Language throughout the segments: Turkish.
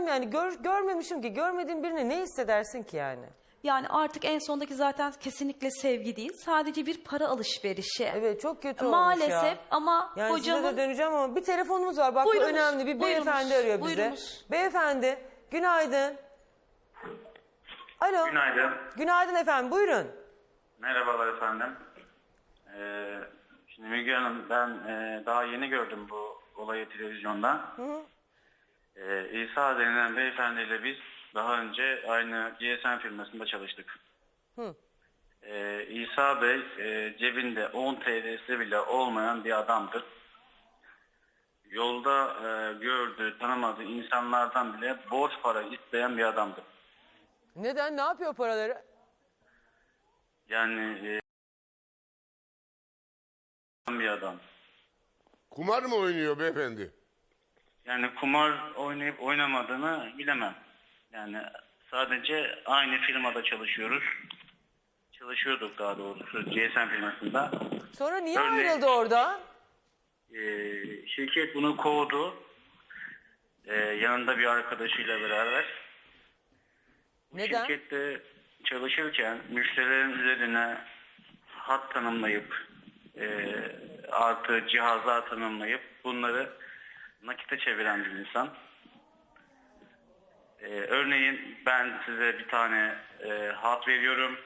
hissetmem yani. Gör, görmemişim ki. Görmediğin birine ne hissedersin ki yani? Yani artık en sondaki zaten kesinlikle sevgi değil. Sadece bir para alışverişi. Evet çok kötü olmuş Maalesef ya. ama Yani size hocamın de döneceğim ama bir telefonumuz var. Bak bu Buyurunuz, önemli. Bir buyurunuz, beyefendi arıyor bize. buyurunuz. Beyefendi günaydın. Alo. Günaydın. Günaydın efendim buyurun. Merhabalar efendim. Ee, şimdi Müge Hanım ben e, daha yeni gördüm bu olayı televizyonda. Ee, İsa denilen beyefendiyle biz daha önce aynı GSM firmasında çalıştık. Ee, İsa Bey e, cebinde 10 TL'si bile olmayan bir adamdır. Yolda e, gördüğü, tanımadığı insanlardan bile borç para isteyen bir adamdır. Neden? Ne yapıyor paraları? Yani e, bir adam. Kumar mı oynuyor beyefendi? Yani kumar oynayıp oynamadığını bilemem. Yani sadece aynı firmada çalışıyoruz. Çalışıyorduk daha doğrusu GSM firmasında. Sonra niye Örneğin- ayrıldı orada? Ee, şirket bunu kovdu. Ee, yanında bir arkadaşıyla beraber. Neden? Şirkette çalışırken müşterilerin üzerine hat tanımlayıp e, artı cihazlar tanımlayıp bunları nakite çeviren bir insan. Ee, örneğin ben size bir tane e, hat veriyorum.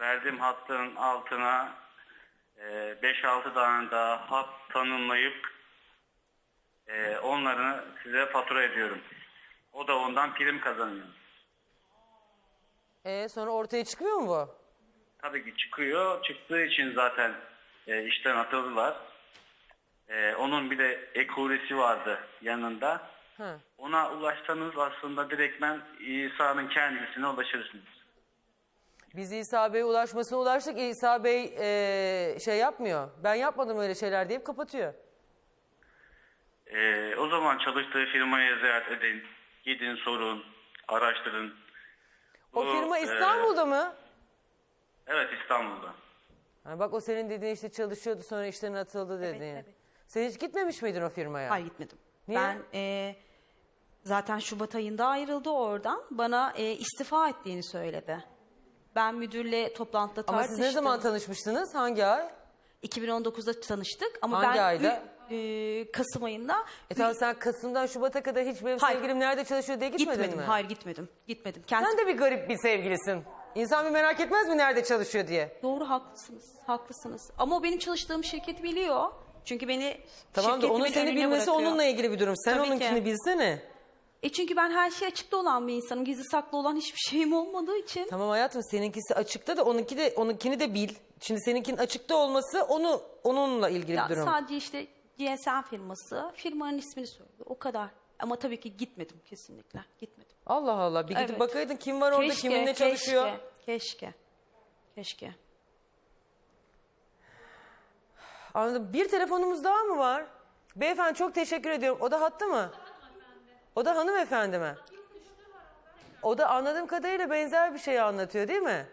Verdiğim hattın altına e, 5-6 tane daha hat tanımlayıp e, onları size fatura ediyorum. O da ondan prim kazanıyor. Ee, sonra ortaya çıkıyor mu bu? Tabii ki çıkıyor. Çıktığı için zaten e, işten atıldılar. E, onun bir de ekurisi vardı yanında. Hı. Ona ulaşsanız aslında direktmen İsa'nın kendisine ulaşırsınız. Biz İsa Bey'e ulaşmasına ulaştık. İsa Bey eee, şey yapmıyor. Ben yapmadım öyle şeyler deyip kapatıyor. E, o zaman çalıştığı firmaya ziyaret edin. Gidin sorun, araştırın. O Bu, firma e, İstanbul'da mı? Evet İstanbul'da. Ha, bak o senin dediğin işte çalışıyordu sonra işten atıldı dediğin. tabii. Sen hiç gitmemiş miydin o firmaya? Hayır gitmedim. Niye? Ben e, zaten Şubat ayında ayrıldı oradan. Bana e, istifa ettiğini söyledi. Ben müdürle toplantıda Ama tartıştım. siz ne zaman tanışmıştınız? Hangi ay? 2019'da tanıştık ama Hangi ben ayda? ü- e, Kasım ayında E tamam sen Kasım'dan Şubat'a kadar hiç benim Hayır. sevgilim nerede çalışıyor diye gitmedin gitmedim. mi? Hayır gitmedim. Gitmedim. Kendisi Sen de bir garip bir sevgilisin. İnsan bir merak etmez mi nerede çalışıyor diye? Doğru haklısınız. Haklısınız. Ama o benim çalıştığım şirket biliyor. Çünkü beni Tamam da şirketimin onun seni önüne bilmesi bırakıyor. onunla ilgili bir durum. Sen Tabii onunkini ki. bilsene. E çünkü ben her şey açıkta olan bir insanım. Gizli saklı olan hiçbir şeyim olmadığı için. Tamam hayatım seninkisi açıkta da onunki de onunkini de bil. Şimdi seninkinin açıkta olması onu onunla ilgili Ya bir durum. sadece işte GSM firması firmanın ismini söyledi. O kadar. Ama tabii ki gitmedim kesinlikle. Gitmedim. Allah Allah bir gidip Evet. bakaydın kim var orada kiminle çalışıyor. Keşke. Keşke. Keşke. Anladım. Bir telefonumuz daha mı var? Beyefendi çok teşekkür ediyorum. O da hattı mı? O da hanımefendi mi? O da anladığım kadarıyla benzer bir şey anlatıyor değil mi?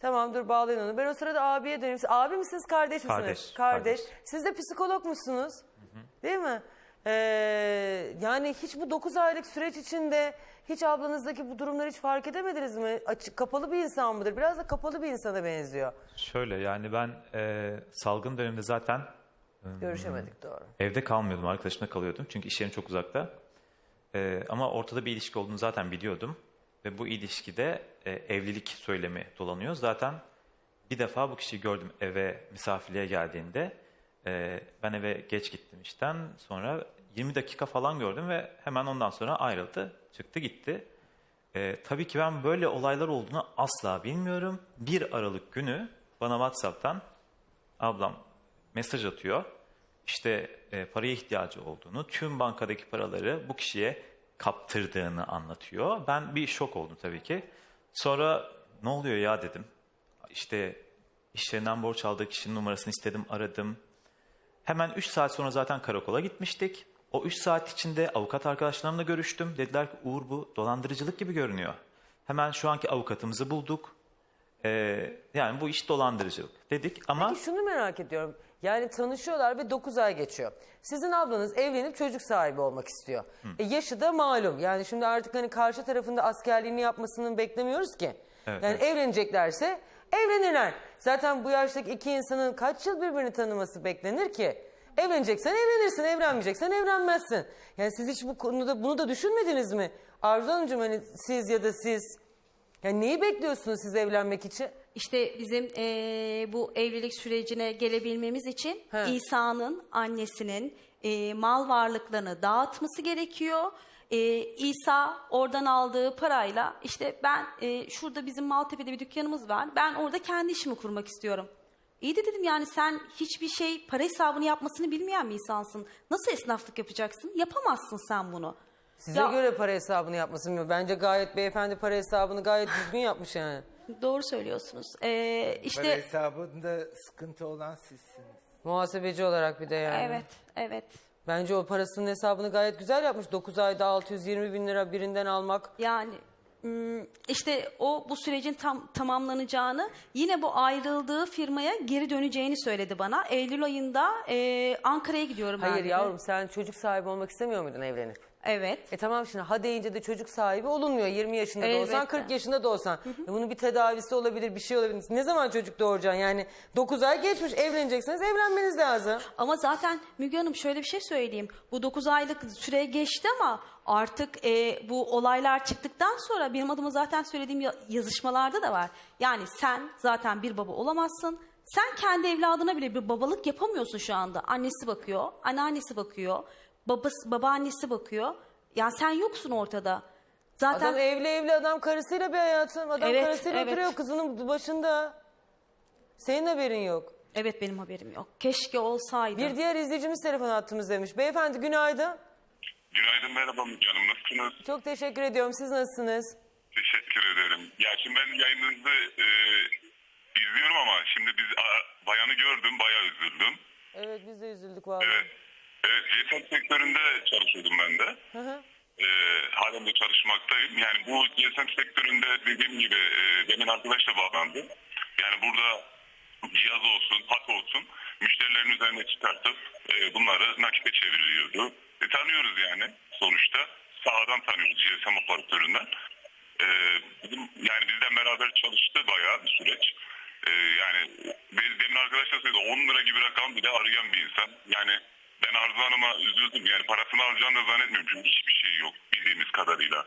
Tamam dur bağlayın onu. Ben o sırada abiye döneyim. Siz Abi misiniz kardeş misiniz? Kardeş, Kardeş. kardeş. Siz de psikolog musunuz? Değil mi? Ee, yani hiç bu 9 aylık süreç içinde hiç ablanızdaki bu durumları hiç fark edemediniz mi? Açık, kapalı bir insan mıdır? Biraz da kapalı bir insana benziyor. Şöyle yani ben e, salgın döneminde zaten Görüşemedik doğru. evde kalmıyordum, arkadaşımla kalıyordum. Çünkü iş yerim çok uzakta. E, ama ortada bir ilişki olduğunu zaten biliyordum. Ve bu ilişkide e, evlilik söylemi dolanıyor. Zaten bir defa bu kişiyi gördüm eve misafirliğe geldiğinde. E, ben eve geç gittim işten. Sonra 20 dakika falan gördüm ve hemen ondan sonra ayrıldı. Çıktı gitti. E, tabii ki ben böyle olaylar olduğunu asla bilmiyorum. 1 Aralık günü bana WhatsApp'tan ablam mesaj atıyor. İşte e, paraya ihtiyacı olduğunu, tüm bankadaki paraları bu kişiye kaptırdığını anlatıyor. Ben bir şok oldum tabii ki. Sonra ne oluyor ya dedim. İşte işlerinden borç aldığı kişinin numarasını istedim, aradım. Hemen 3 saat sonra zaten karakola gitmiştik. O 3 saat içinde avukat arkadaşlarımla görüştüm. Dediler ki Uğur bu dolandırıcılık gibi görünüyor. Hemen şu anki avukatımızı bulduk. e, yani bu iş dolandırıcılık dedik ama Peki şunu merak ediyorum. Yani tanışıyorlar ve 9 ay geçiyor. Sizin ablanız evlenip çocuk sahibi olmak istiyor. E yaşı da malum. Yani şimdi artık hani karşı tarafında askerliğini yapmasını beklemiyoruz ki. Evet, yani evet. evleneceklerse evlenirler. Zaten bu yaştaki iki insanın kaç yıl birbirini tanıması beklenir ki? Evleneceksen evlenirsin, evlenmeyeceksen evlenmezsin. Yani siz hiç bu konuda bunu da düşünmediniz mi? Arzu Hanımcığım hani siz ya da siz yani neyi bekliyorsunuz siz evlenmek için? İşte bizim eee, bu evlilik sürecine gelebilmemiz için He. İsa'nın annesinin eee, mal varlıklarını dağıtması gerekiyor. Eee, İsa oradan aldığı parayla işte ben eee, şurada bizim Maltepe'de bir dükkanımız var. Ben orada kendi işimi kurmak istiyorum. İyi de dedim yani sen hiçbir şey para hesabını yapmasını bilmeyen bir insansın. Nasıl esnaflık yapacaksın? Yapamazsın sen bunu. Size Ya- göre para hesabını yapmasın mı? Bence gayet beyefendi para hesabını gayet düzgün yapmış yani. Doğru söylüyorsunuz. Eee Para işte hesabında sıkıntı olan sizsiniz. Muhasebeci olarak bir de yani. evet evet. Bence o parasının hesabını gayet güzel yapmış. 9 ayda 620 bin lira birinden almak. Yani işte o bu sürecin tam tamamlanacağını yine bu ayrıldığı firmaya geri döneceğini söyledi bana. Eylül ayında e, Ankara'ya gidiyorum ben. Hayır dedi. yavrum sen çocuk sahibi olmak istemiyor muydun evlenip? Evet. E tamam şimdi ha deyince de çocuk sahibi olunmuyor. 20 yaşında da olsan Elbette. 40 yaşında da olsan. E bunun bir tedavisi olabilir bir şey olabilir. Ne zaman çocuk doğuracaksın yani 9 ay geçmiş evlenecekseniz evlenmeniz lazım. Ama zaten Müge Hanım şöyle bir şey söyleyeyim. Bu 9 aylık süre geçti ama artık e, bu olaylar çıktıktan sonra benim adıma zaten söylediğim ya- yazışmalarda da var. Yani sen zaten bir baba olamazsın. Sen kendi evladına bile bir babalık yapamıyorsun şu anda. Annesi bakıyor, anneannesi bakıyor, babası, babaannesi bakıyor. Yani sen yoksun ortada. Zaten Adam evli evli adam karısıyla bir hayatım. Adam Evet, karısıyla evet. oturuyor kızının başında. Senin haberin yok. evet benim haberim yok. Keşke olsaydı. Bir diğer izleyicimiz telefon attığımız demiş. Beyefendi günaydın. Günaydın merhaba Müge Hanım nasılsınız? Çok teşekkür ediyorum. Siz nasılsınız? Teşekkür ederim. Ya şimdi ben yayınınızı e, izliyorum ama şimdi biz a, bayanı gördüm bayağı üzüldüm. Evet biz de üzüldük vallahi. Evet. Evet GSM sektöründe çalışıyordum ben de. Hı hı. E, halen de çalışmaktayım. Yani bu GSM sektöründe dediğim gibi e, demin arkadaş da bağlandı. Yani burada cihaz olsun, hat olsun müşterilerin üzerine çıkartıp e, bunları nakite çeviriyordu. E, tanıyoruz yani sonuçta. Sahadan tanıyoruz GSM operatöründen. E, bizim, yani bizden beraber çalıştı bayağı bir süreç. E, yani de- demin arkadaş da söyledi 10 lira gibi rakam bile arayan bir insan. Yani ben Arzu Hanım'a üzüldüm. Yani parasını alacağını da zannetmiyorum. Çünkü hiçbir şey yok bildiğimiz kadarıyla.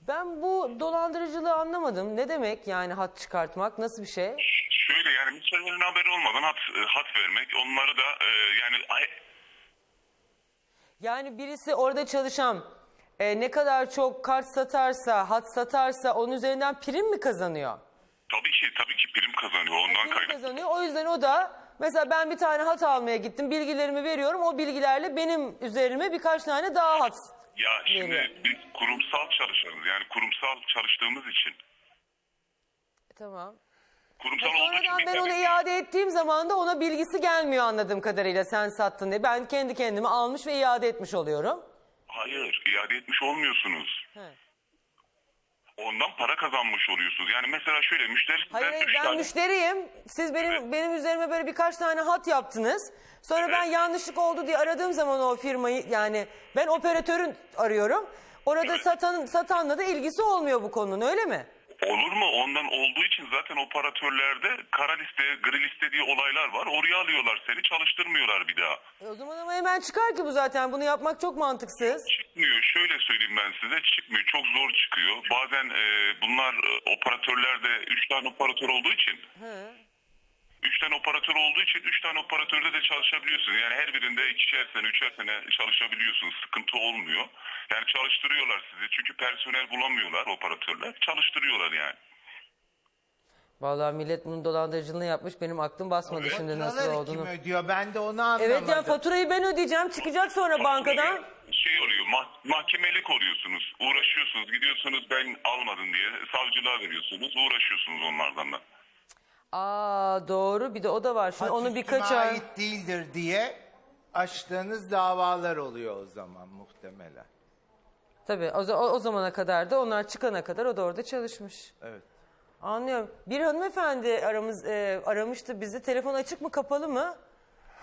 Ben bu dolandırıcılığı anlamadım. Ne demek yani hat çıkartmak? Nasıl bir şey? Şöyle yani müşterilerin haberi olmadan hat, e, hat vermek. Onları da e, yani Yani birisi orada çalışan e, ne kadar çok kart satarsa, hat satarsa onun üzerinden prim mi kazanıyor? tabii ki tabii ki prim kazanıyor. Ondan Prim kaynaklı. kazanıyor. O yüzden o da mesela ben bir tane hat almaya gittim. Bilgilerimi veriyorum. O bilgilerle benim üzerime birkaç tane daha hat. Ya şimdi Veriyor. biz kurumsal çalışıyoruz. Yani kurumsal çalıştığımız için. Tamam. Kurumsal olduğu için Sonradan ben tabii onu ki- iade ettiğim zaman da ona bilgisi gelmiyor anladığım kadarıyla sen sattın diye. Ben kendi kendime almış ve iade etmiş oluyorum. Hayır iade etmiş olmuyorsunuz. He. Ondan para kazanmış oluyorsunuz. Yani mesela şöyle müşteri Hayır hayır ben tane- müşteriyim. Siz benim Evet. benim üzerime böyle birkaç tane hat yaptınız. Sonra ben yanlışlık oldu diye aradığım zaman o firmayı yani ben operatörün arıyorum. Orada satan satanla da ilgisi olmuyor bu konunun öyle mi? Olur mu? Ondan olduğu için zaten operatörlerde kara liste, gri liste diye olaylar var. Oraya alıyorlar seni, çalıştırmıyorlar bir daha. E o zaman ama hemen çıkar ki bu zaten. Bunu yapmak çok mantıksız. Çıkmıyor. Şöyle söyleyeyim ben size. Çıkmıyor. Çok zor çıkıyor. Bazen e, bunlar e, operatörlerde 3 tane operatör olduğu için He. 3 tane operatör olduğu için 3 tane operatörde de çalışabiliyorsunuz. Yani her birinde ikişer sene, üçer sene çalışabiliyorsunuz. Sıkıntı olmuyor. Yani çalıştırıyorlar sizi. Çünkü personel bulamıyorlar operatörler. Çalıştırıyorlar yani. Vallahi millet bunun dolandırıcılığını yapmış. Benim aklım basmadı şimdi nasıl Faturaları olduğunu. kim ödüyor? Ben de onu anlamadım. Evet ya faturayı ben ödeyeceğim. Çıkacak sonra bankadan. Şey oluyor, mah- mahkemelik oluyorsunuz. Uğraşıyorsunuz, gidiyorsunuz ben almadım diye savcılığa veriyorsunuz. Uğraşıyorsunuz onlardan da. Aa doğru bir de o da var. Şimdi onu üstüme birkaç ay... ait değildir diye açtığınız davalar oluyor o zaman muhtemelen. Tabii o, za- o, o zamana kadar da onlar çıkana kadar o da orada çalışmış. Evet. Anlıyorum. Bir hanımefendi aramız e, aramıştı bizi. Telefon açık mı kapalı mı?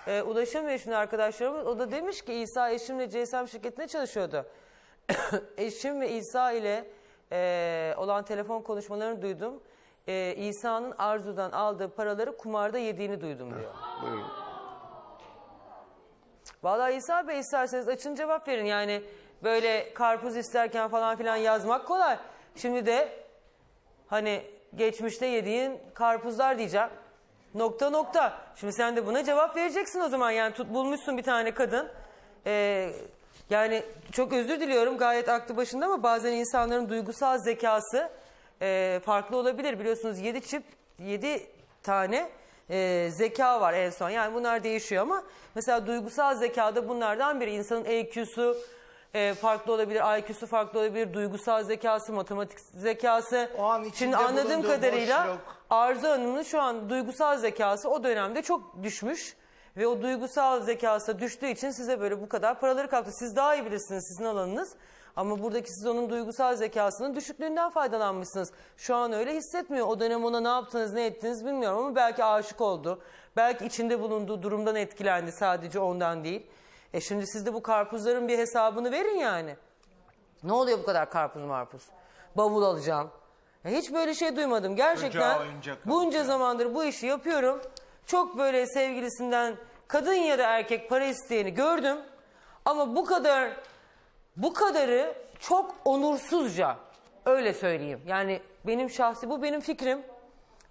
E, ulaşamıyor şimdi arkadaşlarımız. O da demiş ki İsa eşimle CSM şirketinde çalışıyordu. Eşim ve İsa ile e, olan telefon konuşmalarını duydum. E, İsa'nın Arzu'dan aldığı paraları kumarda yediğini duydum diyor. Buyurun. Vallahi İsa Bey isterseniz açın cevap verin. Yani böyle karpuz isterken falan filan yazmak kolay. Şimdi de hani geçmişte yediğin karpuzlar diyeceğim. Nokta nokta. Şimdi sen de buna cevap vereceksin o zaman. Yani tut bulmuşsun bir tane kadın. Ee, yani çok özür diliyorum gayet aklı başında ama bazen insanların duygusal zekası e, farklı olabilir. Biliyorsunuz 7 çip 7 tane e, zeka var en son. Yani bunlar değişiyor ama mesela duygusal zekada bunlardan biri. insanın EQ'su e, farklı olabilir, IQ'su farklı olabilir, duygusal zekası, matematik zekası. O an içinde Şimdi anladığım bulunduğu kadarıyla boşluk. Arzu Hanım'ın şu an duygusal zekası o dönemde çok düşmüş. Ve o duygusal zekası düştüğü için size böyle bu kadar paraları kalktı. Siz daha iyi bilirsiniz sizin alanınız. Ama buradaki siz onun duygusal zekasının düşüklüğünden faydalanmışsınız. Şu an öyle hissetmiyor. O dönem ona ne yaptınız ne ettiniz bilmiyorum ama belki aşık oldu. Belki içinde bulunduğu durumdan etkilendi sadece ondan değil. E şimdi siz de bu karpuzların bir hesabını verin yani. Ne oluyor bu kadar karpuz marpuz? Bavul alacağım. Ya hiç böyle şey duymadım. Gerçekten bunca zamandır bu işi yapıyorum. Çok böyle sevgilisinden kadın ya da erkek para isteyeni gördüm. Ama bu kadar bu kadarı çok onursuzca öyle söyleyeyim. Yani benim şahsi bu benim fikrim.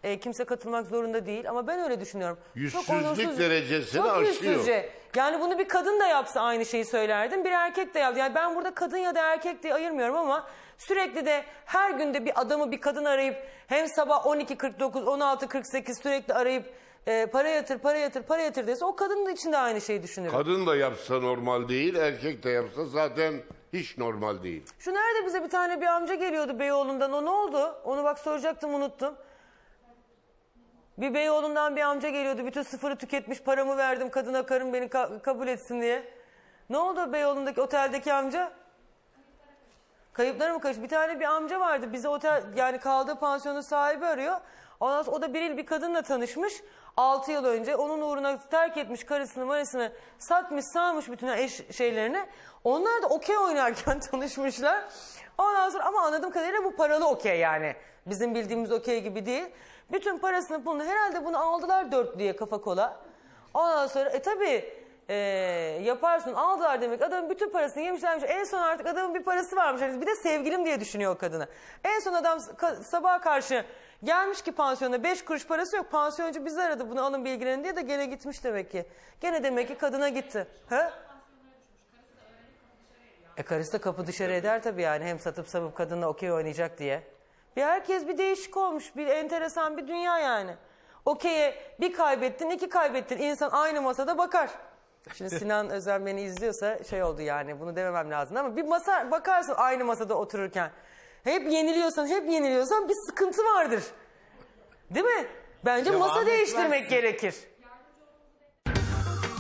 E, kimse katılmak zorunda değil ama ben öyle düşünüyorum. Yüzsüzlük derecesini çok aşıyor. yüzsüzce. Yani bunu bir kadın da yapsa aynı şeyi söylerdim. Bir erkek de yapsa. Yani ben burada kadın ya da erkek diye ayırmıyorum ama sürekli de her günde bir adamı bir kadın arayıp hem sabah 12.49, 16.48 sürekli arayıp e, para yatır, para yatır, para yatır dese o kadın da için de aynı şeyi düşünürüm. Kadın da yapsa normal değil, erkek de yapsa zaten hiç normal değil. Şu nerede bize bir tane bir amca geliyordu Beyoğlu'ndan. O ne oldu? Onu bak soracaktım unuttum. Bir Beyoğlu'ndan bir amca geliyordu. Bütün sıfırı tüketmiş paramı verdim kadına karım beni ka- kabul etsin diye. Ne oldu Beyoğlu'ndaki oteldeki amca? Kayıplara mı karıştı? Bir tane bir amca vardı. Bize otel yani kaldığı pansiyonun sahibi arıyor. Ondan sonra o da biril bir kadınla tanışmış. 6 yıl önce onun uğruna terk etmiş karısını marısını satmış sağmış bütün eş şeylerini. Onlar da okey oynarken tanışmışlar. Ondan sonra ama anladığım kadarıyla bu paralı okey yani. Bizim bildiğimiz okey gibi değil. Bütün parasını pulunu herhalde bunu aldılar dörtlüye kafa kola. Ondan sonra e tabi yaparsın aldılar demek adamın bütün parasını yemişlermiş. En son artık adamın bir parası varmış. Hani bir de sevgilim diye düşünüyor o kadını. En son adam ka- sabaha karşı gelmiş ki pansiyona beş kuruş parası yok. Pansiyoncu bizi aradı bunu alın bilgilerini diye de gene gitmiş demek ki. Gene demek ki kadına gitti. Ha? E karısı da kapı dışarı eder tabii yani hem satıp savup kadınla okey oynayacak diye. Bir herkes bir değişik olmuş bir enteresan bir dünya yani. Okey'e bir kaybettin iki kaybettin insan aynı masada bakar. Şimdi Sinan Özen beni izliyorsa şey oldu yani bunu dememem lazım ama bir masa bakarsın aynı masada otururken. Hep yeniliyorsan hep yeniliyorsan bir sıkıntı vardır. Değil mi? Bence Devam masa değiştirmek etmezsin. gerekir.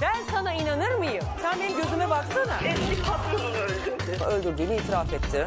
Ben sana inanır mıyım? Sen benim gözüme baksana. Eski patronunu öldürdü. öldürdüğünü itiraf etti.